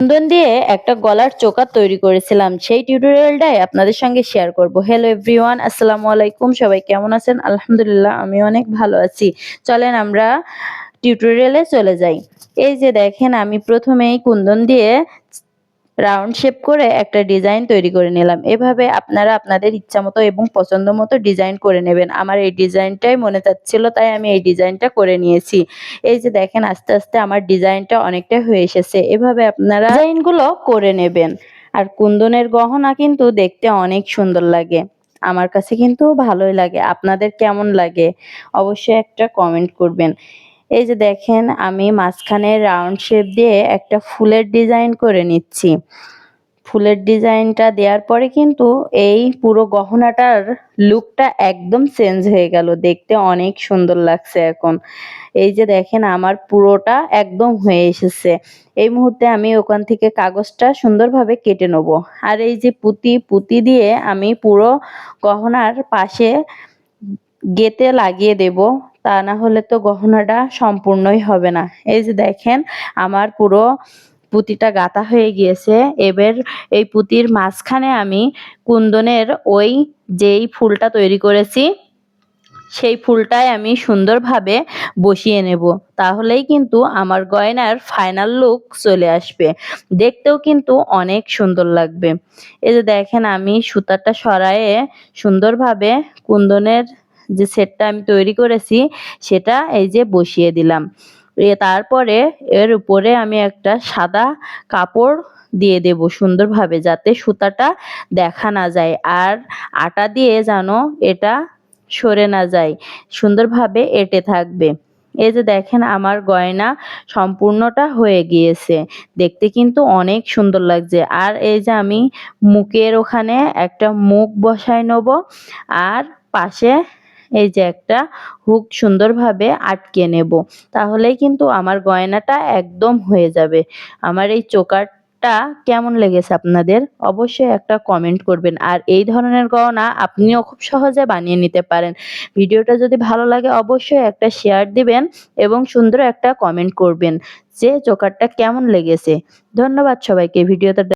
কুন্দন দিয়ে একটা গলার চোকার তৈরি করেছিলাম। সেই টিউটোরিয়ালটাই আপনাদের সঙ্গে শেয়ার করব। হ্যালো এভরিওয়ান আসসালামু আলাইকুম। সবাই কেমন আছেন? আলহামদুলিল্লাহ আমি অনেক ভালো আছি। চলেন আমরা টিউটোরিয়ালে চলে যাই। এই যে দেখেন, আমি প্রথমেই কুন্দন দিয়ে রাউন্ড শেপ করে একটা ডিজাইন তৈরি করে নিলাম। এভাবে আপনারা আপনাদের ইচ্ছা মতো এবং পছন্দ মতো ডিজাইন করে নেবেন। আমার এই ডিজাইনটাই মনে চাচ্ছিল, তাই আমি এই ডিজাইনটা করে নিয়েছি। এই যে দেখেন, আস্তে আস্তে আমার ডিজাইনটা অনেকটা হয়ে এসেছে। এভাবে আপনারা ডিজাইনগুলো করে নেবেন। আর কুন্দনের গহনা কিন্তু দেখতে অনেক সুন্দর লাগে। আমার কাছে কিন্তু ভালোই লাগে। আপনাদের কেমন লাগে? অবশ্যই একটা কমেন্ট করবেন। এই যে দেখেন, আমি মাঝখানে রাউন্ড শেপ দিয়ে একটা ফুলের ডিজাইন করে নিচ্ছি। ফুলের ডিজাইনটা দেওয়ার পরে কিন্তু এই পুরো গহনাটার লুকটা একদম চেঞ্জ হয়ে গেল। দেখতে অনেক সুন্দর লাগছে এখন। এই যে দেখেন, আমার পুরোটা একদম হয়ে এসেছে। এই মুহূর্তে আমি ওখান থেকে কাগজটা সুন্দরভাবে কেটে নেব। আর এই যে পুঁতি পুঁতি দিয়ে আমি পুরো গহনার পাশে গেতে লাগিয়ে দেব। তা না হলে তো গহনাটা সম্পূর্ণই হবে না। এই যে দেখেন, আমার পুরো পুঁতিটা গাঁথা হয়ে গিয়েছে। এবার এই পুঁতির মাঝখানে আমি কুন্দনের ওই যেই ফুলটা তৈরি করেছি, সেই ফুলটাই আমি সুন্দরভাবে বসিয়ে নেব। তাহলেই কিন্তু আমার গয়নার ফাইনাল লুক চলে আসবে। দেখতেও কিন্তু অনেক সুন্দর লাগবে। এই যে দেখেন, আমি সুতাটা সরায়ে সুন্দরভাবে কুন্দনের যে সেটটা আমি তৈরি করেছি, সেটা এই যে বসিয়ে দিলাম। তারপরে এর উপরে আমি একটা সাদা কাপড় দিয়ে দেব সুন্দরভাবে, যাতে সুতাটা দেখা না যায় আর আটা দিয়ে যেন এটা সরে না যায়, সুন্দরভাবে এঁটে থাকবে। এই যে দেখেন আমার গয়না সম্পূর্ণটা হয়ে গিয়েছে, দেখতে কিন্তু অনেক সুন্দর লাগছে। আর এই যে আমি মুখের ওখানে একটা মুখ বসায় নেব, আর পাশে এই যে একটা হুক সুন্দরভাবে আটকে নেব। তাহলেই কিন্তু আমার গয়নাটা একদম হয়ে যাবে। আমার এই চোকারটা কেমন লেগেছে আপনাদের অবশ্যই একটা কমেন্ট করবেন। আর এই ধরনের গহনা আপনিও খুব সহজে বানিয়ে নিতে পারেন। ভিডিওটা যদি ভালো লাগে অবশ্যই একটা শেয়ার দিবেন এবং সুন্দর একটা কমেন্ট করবেন যে চোকারটা কেমন লেগেছে। ধন্যবাদ সবাইকে। ভিডিওটা